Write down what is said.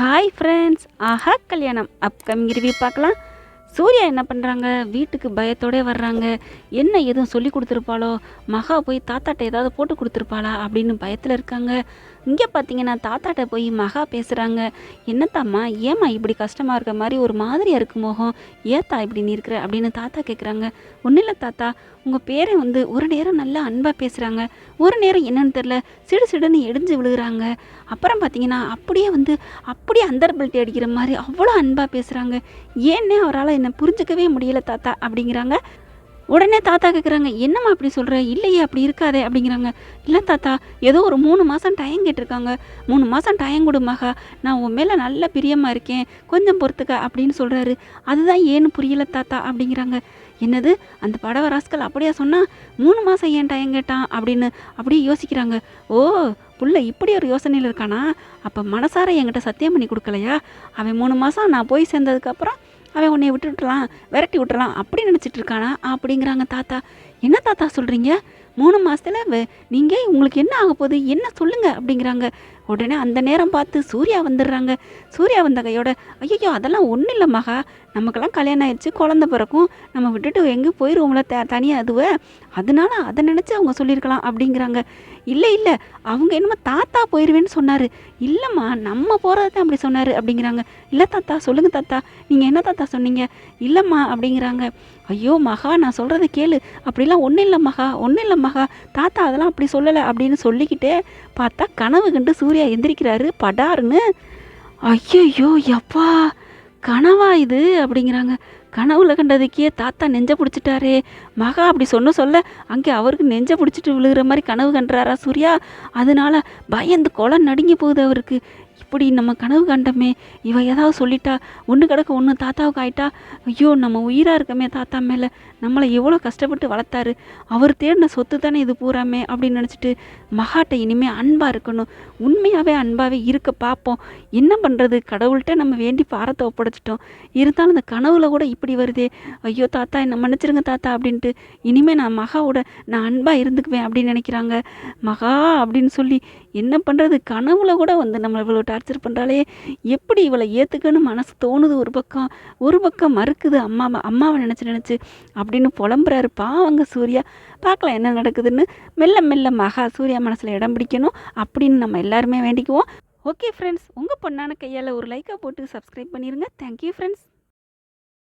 Hi friends ஆஹா கல்யாணம். Upcoming review பார்க்கலாம். சூர்யா என்ன பண்ணுறாங்க வீட்டுக்கு பயத்தோடே வர்றாங்க. என்ன எதுவும் சொல்லி கொடுத்துருப்பாளோ? மகா போய் தாத்தாட்ட ஏதாவது போட்டு கொடுத்துருப்பாளா? அப்படின்னு பயத்தில் இருக்காங்க. இங்கே பார்த்தீங்கன்னா தாத்தாட்ட போய் மகா பேசுகிறாங்க என்னத்தாம்மா ஏம்மா இப்படி கஷ்டமாக இருக்க மாதிரி ஒரு மாதிரியாக இருக்கு மோகம்? ஏத்தா இப்படி நீ இருக்கிற? அப்படின்னு தாத்தா கேட்குறாங்க ஒன்றும் இல்லை தாத்தா உங்கள் பேரை வந்து ஒரு நேரம் நல்லா அன்பாக பேசுகிறாங்க ஒரு நேரம் என்னன்னு தெரில சிடு சிடுன்னு எடிஞ்சு விழுகிறாங்க. அப்புறம் பார்த்தீங்கன்னா அப்படியே வந்து அப்படியே அந்தர்பல்ட்டி அடிக்கிற மாதிரி அவ்வளோ அன்பாக பேசுகிறாங்க ஏன்னே அவரால் என்னை புரிஞ்சுக்கவே முடியல தாத்தா அப்படிங்கிறாங்க. உடனே தாத்தா கேட்குறாங்க என்னம்மா அப்படி சொல்கிற இல்லையே அப்படி இருக்காதே அப்படிங்கிறாங்க. இல்லை தாத்தா ஏதோ ஒரு மூணு மாதம் டைம் கேட்டிருக்காங்க. மூணு மாதம் டைம் கொடுமாகா நான் உன் மேலே நல்ல பிரியமாக இருக்கேன். கொஞ்சம் பொறுத்துக்க அப்படின்னு சொல்கிறாரு அதுதான் ஏன்னு புரியல தாத்தா அப்படிங்கிறாங்க. என்னது? அந்த படவ ராஸ்கல் அப்படியா சொன்னால் மூணு மாதம் ஏன் டைம் கேட்டான்? அப்படின்னு அப்படியே யோசிக்கிறாங்க. ஓ புள்ள இப்படி ஒரு யோசனையில் இருக்கானா? அப்போ மனசார என்கிட்ட சத்தியம் பண்ணி கொடுக்கலையா? அவன் மூணு மாதம் நான் போய் சேர்ந்ததுக்கப்புறம் அவன் உன்னை விட்டு விட்டுலாம் விரட்டி விட்டுறான் அப்படி நினச்சிட்டு இருக்கானா? அப்படிங்கிறாங்க தாத்தா. என்ன தாத்தா சொல்கிறீங்க மூணு மாதத்தில் நீங்கள் உங்களுக்கு என்ன ஆக போகுது? என்ன சொல்லுங்கள் அப்படிங்கிறாங்க. உடனே அந்த நேரம் பார்த்து சூர்யா வந்துடுறாங்க. சூர்யா வந்த கையோட ஐயோ அதெல்லாம் ஒன்றும் இல்லை மகா. நமக்கெல்லாம் கல்யாணம் ஆயிடுச்சு குழந்த பிறக்கும். நம்ம விட்டுட்டு எங்கேயும் போயிடுவோம்ல த தனியாக அதுவே. அதனால அதை நினச்சி அவங்க சொல்லியிருக்கலாம் அப்படிங்கிறாங்க. இல்லை இல்லை. அவங்க என்னமோ தாத்தா போயிடுவேன்னு சொன்னார். இல்லைம்மா நம்ம போகிறது தான் அப்படி சொன்னார் அப்படிங்கிறாங்க. இல்லை தாத்தா சொல்லுங்கள் தாத்தா. நீங்கள் என்ன தாத்தா சொன்னீங்க? இல்லைம்மா அப்படிங்கிறாங்க. ஐயோ மகா நான் சொல்கிறத கேளு. அப்படி அப்படிலாம் ஒன்றும் இல்லை மகா ஒன்றும் இல்லை மகா. தாத்தா அதெல்லாம் அப்படி சொல்லலை அப்படின்னு சொல்லிக்கிட்டே பார்த்தா கனவு கண்டு சூர்யா எந்திரிக்கிறாரு படாருன்னு. ஐயோ எப்பா கனவா இது அப்படிங்கிறாங்க. கனவுல கண்டதுக்கே தாத்தா நெஞ்ச பிடிச்சிட்டாரே. மகா அப்படி சொன்ன சொல்ல அங்கே அவருக்கு நெஞ்ச பிடிச்சிட்டு விழுகிற மாதிரி கனவு கண்டுறாரா சூர்யா? அதனால பயந்து குளம் நடுங்கி போகுது அவருக்கு. இப்படி நம்ம கனவு கண்டமே இவ ஏதாவது சொல்லிட்டா ஒன்று கிடக்க ஒன்று தாத்தாவுக்கு ஆயிட்டா ஐயோ நம்ம உயிராக இருக்கமே தாத்தா மேலே நம்மளை எவ்வளோ கஷ்டப்பட்டு வளர்த்தாரு அவர் தேடின சொத்து தானே இது பூராமே அப்படின்னு நினச்சிட்டு மகாட்ட இனிமேல் அன்பாக இருக்கணும் உண்மையாகவே அன்பாகவே இருக்க பார்ப்போம் என்ன பண்ணுறது கடவுள்கிட்ட நம்ம வேண்டி பாரத்தை ஒப்படைச்சிட்டோம். இருந்தாலும் அந்த கனவுல கூட இப்படி வருதே ஐயோ தாத்தா என்ன மன்னிச்சிருங்க தாத்தா அப்படின்ட்டு இனிமேல் நான் மகாவோட நான் அன்பாக இருந்துக்குவேன் அப்படின்னு நினைக்கிறாங்க. மகா அப்படின்னு சொல்லி என்ன பண்ணுறது கனவுல கூட வந்து நம்மளை இவ்வளோ டார்ச்சர் பண்ணுறாளே எப்படி இவளை ஏற்றுக்கன்னு மனசு தோணுது ஒரு பக்கம். ஒரு பக்கம் மறுக்குது அம்மாவை அம்மாவை நினச்சி நினச்சி அப்படின்னு புலம்புறாரு பாவங்க சூர்யா. பார்க்கலாம் என்ன நடக்குதுன்னு. மெல்ல மெல்ல மகா சூர்யா மனசில் இடம் பிடிக்கணும் அப்படின்னு நம்ம எல்லாருமே வேண்டிக்குவோம். ஓகே ஃப்ரெண்ட்ஸ் உங்கள் பொண்ணான கையால் ஒரு லைக்கை போட்டு சப்ஸ்கிரைப் பண்ணிடுங்க தேங்க்யூ ஃப்ரெண்ட்ஸ்